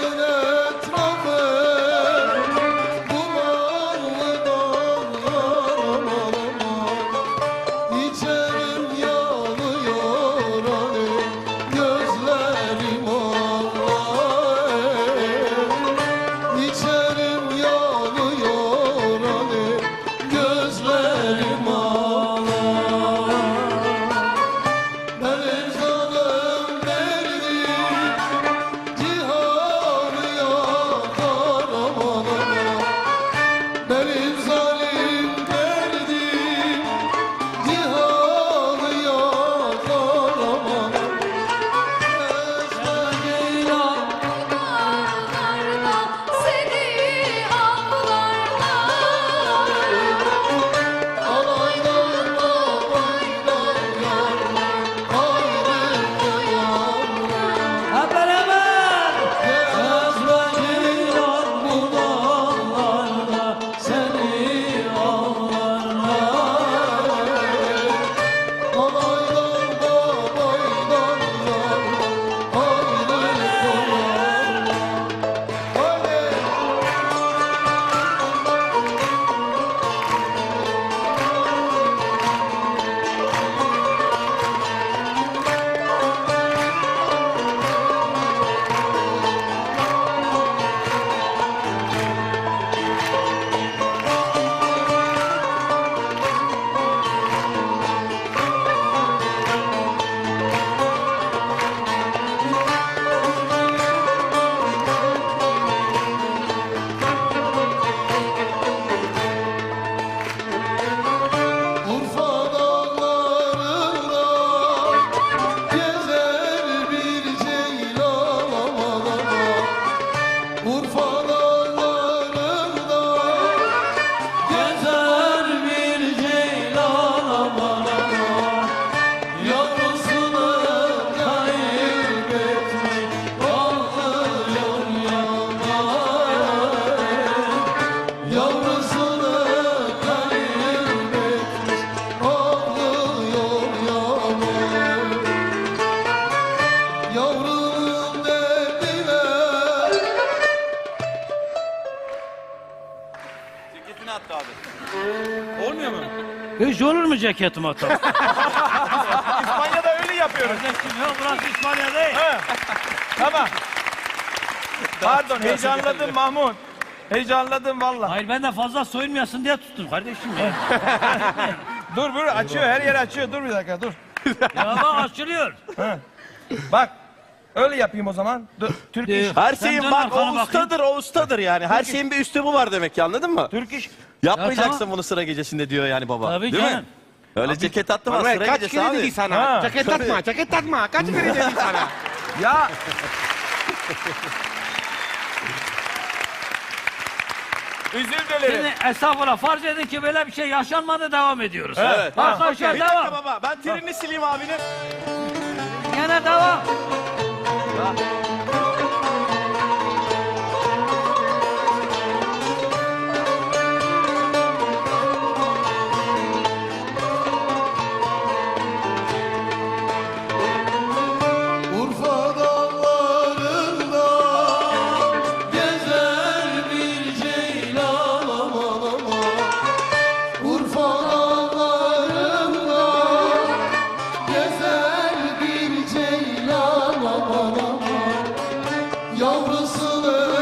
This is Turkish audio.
Hallelujah. Olmuyor mu? Hiç olur mu ceketim atam? İspanya'da öyle yapıyoruz. Kardeşim yok burası İspanya değil. Ha. Tamam. Pardon heyecanladım Mahmut. Heyecanladım valla. Hayır ben de fazla soyunmayasın diye tuttum kardeşim ya. Dur dur açıyor her yer açıyor. Dur bir dakika dur. ya bak açılıyor. Bak. Öyle yapayım o zaman. Dur. Türk iş. Her Sen şeyin dön bak arkana o bakayım. ustadır o ustadır yani. Her şeyin bir üslubu var demek ki anladın mı? Türk iş. Yapmayacaksın Ya tamam. bunu sıra gecesinde diyor yani baba. Tabii Değil canım. mi? Öyle ceket ama Manuel sıra kaç gecesi kere abi. dedi sana? Ha, Ceket takma, ceket takma. Kaç kere dedi sana? Ya. Üzül dilerim. Şimdi estağfurullah farz edin ki böyle bir şey yaşanmadı devam ediyoruz. Evet. Arkadaşlar Bir dakika devam. baba ben trenini sileyim abinin. Gene devam. 走了。Gezer